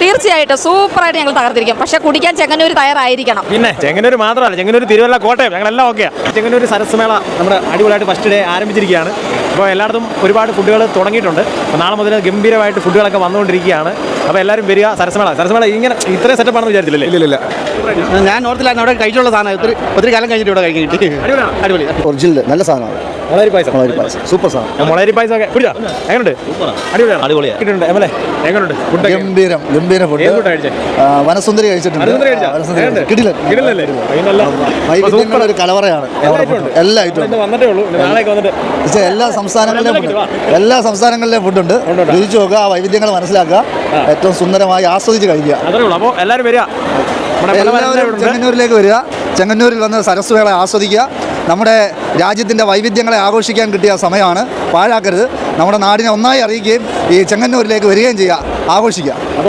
തീർച്ചയായിട്ടും സൂപ്പറായിട്ട് ഞങ്ങൾ തകർത്തിരിക്കും. പക്ഷെ കുടിക്കാൻ ചെങ്ങന്നൂർ തയ്യാറായിരിക്കണം. പിന്നെ ചെങ്ങന്നൂർ മാത്രമല്ല ചെങ്ങന്നൂർ തിരുവല്ല കോട്ടയം ഞങ്ങളെല്ലാം ഓക്കെ ചെങ്ങന്നൂർ സരസ്മേള നമ്മുടെ അടിപൊളിയായിട്ട് ഫസ്റ്റ് ഡേ ആരംഭിച്ചിരിക്കുകയാണ്. അപ്പോൾ എല്ലായിടത്തും ഒരുപാട് ഫുഡുകൾ തുടങ്ങിയിട്ടുണ്ട്. അപ്പോൾ നാളെ മുതൽ ഗംഭീരമായിട്ട് ഫുഡുകളൊക്കെ വന്നുകൊണ്ടിരിക്കുകയാണ്. അപ്പോൾ എല്ലാവരും വരിക സരസ്മേള സരസ്മേള ഇങ്ങനെ ഇത്രയും സെറ്റപ്പ് ആണെന്ന് വിചാരിച്ചില്ലേ ഇല്ല ഞാൻ നോർത്തിലായിരുന്നു അവിടെ കഴിച്ചുള്ള സാധനം. ഒത്തിരി ഒത്തിരി കാലം കഴിഞ്ഞിട്ട് ഇവിടെ കഴിക്കാൻ കിട്ടി. അടിപൊളി. ഒറിജിനൽ നല്ല സാധനമാണ്. മുളരി പായസം. മുളകരി പായസം. സൂപ്പർ സാധനം. മുളരി പായസം ഒക്കെ കുടിച്ചാ? എങ്ങനെയുണ്ട് അടിപൊളിയാണ്. അടിപൊളിയാണ്. കിട്ടുന്നുണ്ട് എം എൽ എ എങ്ങനെയുണ്ട് ഫുഡ് ഗംഭീരം ഗംഭീര ഫുഡ്? വനസുന്ദരി കഴിച്ചിട്ടുണ്ട്? കിടിലൻ. കിടിലല്ലേ? വൈവിധ്യങ്ങളുടെ ഒരു കലവറയാണ്. എല്ലാ ഐറ്റവും വന്നിട്ടേ ഉള്ളൂ. നാളെ നാളെയൊക്കെ വന്നിട്ട്. പക്ഷേ എല്ലാ സംസ്ഥാനങ്ങളിലെയും ഫുഡ് എല്ലാ സംസ്ഥാനങ്ങളിലെയും ഫുഡുണ്ട് ഉണ്ട്. രുചിച്ചു നോക്കുക ആ വൈവിധ്യങ്ങൾ മനസ്സിലാക്കുക. ഏറ്റവും സുന്ദരമായി ആസ്വദിച്ച് കഴിക്കുക. അത്രേ ഉള്ളൂ. അപ്പോൾ എല്ലാവരും വരിക. ഉണ്ട്. ചെങ്ങന്നൂരിലേക്ക് വരിക. ചെങ്ങന്നൂരിൽ വന്ന് സരസ്വേള ആസ്വദിക്കുക. നമ്മുടെ രാജ്യത്തിന്റെ വൈവിധ്യങ്ങളെ ആഘോഷിക്കാൻ കിട്ടിയ സമയമാണ്. പാഴാക്കരുത്. നമ്മുടെ നാടിനെ ഒന്നായി അറിയിക്കുകയും ഈ ചെങ്ങന്നൂരിലേക്ക് വരികയും ചെയ്യുക. ആഘോഷിക്കുക.